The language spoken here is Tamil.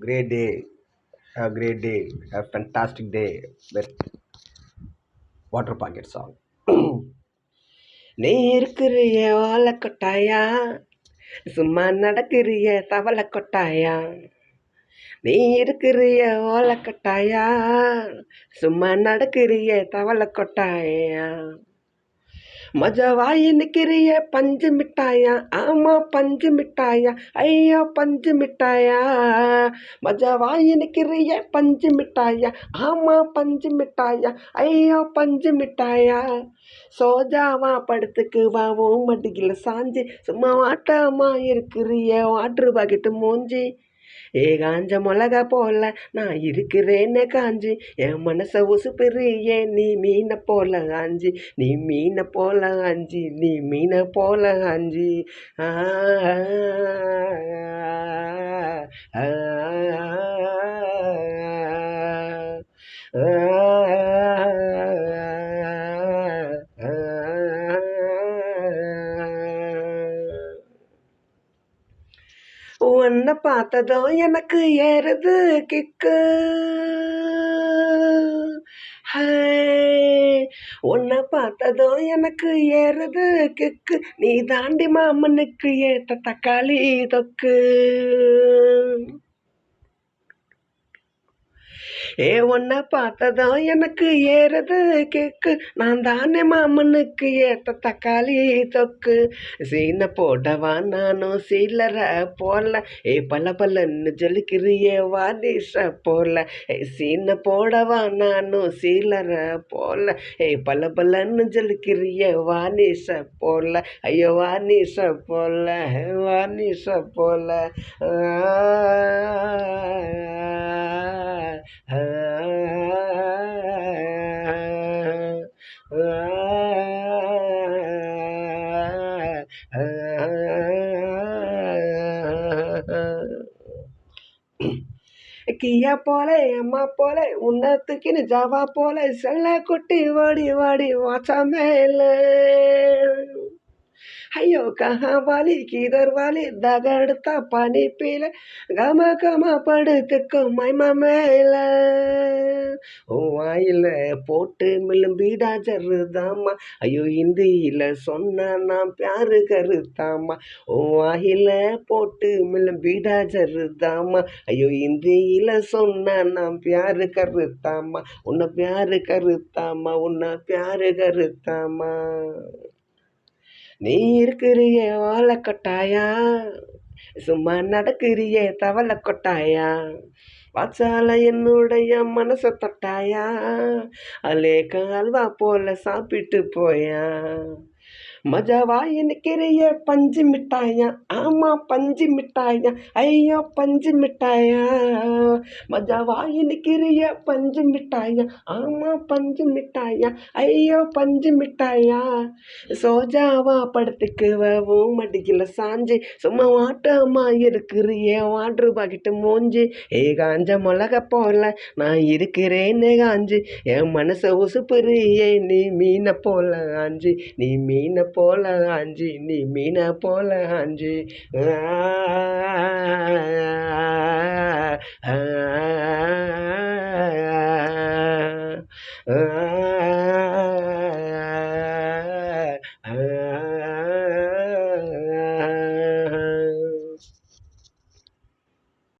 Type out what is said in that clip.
Great day great day day, day fantastic water packet song நீ இருக்கிறிய ஓலை கொட்டாயா சும்மா நடக்கிறிய தவளை கொட்டாயா நீ இருக்கிறிய ஓலை கொட்டாயா சும்மா நடக்கிறிய தவளை கொட்டாயா மஜவாயி நிக்கிறிய பஞ்சு மிட்டாயா? ஆமா பஞ்சு மிட்டாயா. ஐயா பஞ்சு மிட்டாயா. மஜவாயி நிக்கிறிய பஞ்சு மிட்டாயா. ஆமா பஞ்சு மிட்டாயா. ஐயா பஞ்சு மிட்டாயா. சோஜாவா படுத்துக்கு வாவும் மடியில் சாஞ்சி. சும்மா வாட்டமா இருக்கிறிய வாட்ரு பாக்கெட்டு மூஞ்சி. ஏ காஞ்ச மிளகா போல நான் இருக்கிறேன்னு காஞ்சி என் மனசை மனச ஏன் நீ மீனை போல காஞ்சி நீ மீனை போல காஞ்சி நீ மீனை போல காஞ்சி. ஆ ஆ, உன்னை பார்த்ததும் எனக்கு ஏறுது கிக்கு. ஹே, உன்னை பார்த்ததும் எனக்கு ஏறுது கிக்கு. நீ தாண்டி மாமனுக்கு ஏற்ற தக்காளி தொக்கு. ஏ ஒன்ன பார்த்ததும் எனக்கு ஏறுது கேக்கு. நான் தானே மாமனுக்கு ஏத்த தக்காளி தொக்கு. சீனை போடவா நானும் சீலர போல ஏ பல பலன்னு ஜொலிக்கிறியே வாதிஷ போல ஏ சீனை போடவா நானும் சீலர போல ஏ பல பலன்னு ஜொலிக்கிறியே வானிஷ போல ஐயோ வானிஷ போல வானிஷ போல கியா போல அம்மா போல உன்னை ஜாவா போல செல்ல குட்டி ஓடி ஓடி வாச்சாமேல மேல ஐயோ கஹா கீதர் வாலி தகடுத்தா பனி பீல கம கம படுத்துக்கும் மைமா மேல உன் வாயில போட்டு மில்லும் பீடா ஜருதாமா ஐயோ இந்தியில சொன்ன நான் பியாரு கருத்தாமா உன் வாயில போட்டு மிளம்பீடா ஜருதாமா ஐயோ இந்தியில சொன்ன நான் பியாரு கருத்தாமா உன்னை பியாரு கருத்தாமா உன்னை பியாரு கருத்தாமா நீ இருக்கிறிய ஓலை கொட்டாயா சும்மா நடக்கிறிய தவளை கொட்டாயா வாச்சால என்னுடைய மனசை தொட்டாயா? அலேக்க அல்வா போல சாப்பிட்டு போயா? மஜாவாய் நிற்கிறிய பஞ்சு மிட்டாயா ஆமா பஞ்சு மிட்டாயா ஐயோ பஞ்சு மிட்டாயா. மஜாவாய் நிற்கிறிய பஞ்சு மிட்டாயா ஆமா பஞ்சு மிட்டாயா ஐயோ பஞ்சு மிட்டாயா. சோஜாவா படத்துக்குவவும் மடிக்கல சாஞ்சு சும்மா வாட்டமா இருக்கிறியே வாட்ரு பாக்கிட்டு மூஞ்சி. ஏ காஞ்ச மிளக போல நான் இருக்கிறேன்னு காஞ்சி என் மனசை உசுப்புறியே நீ மீனை போல காஞ்சி நீ மீனை போல அஞ்சு நீ மீனை போல அஞ்சு.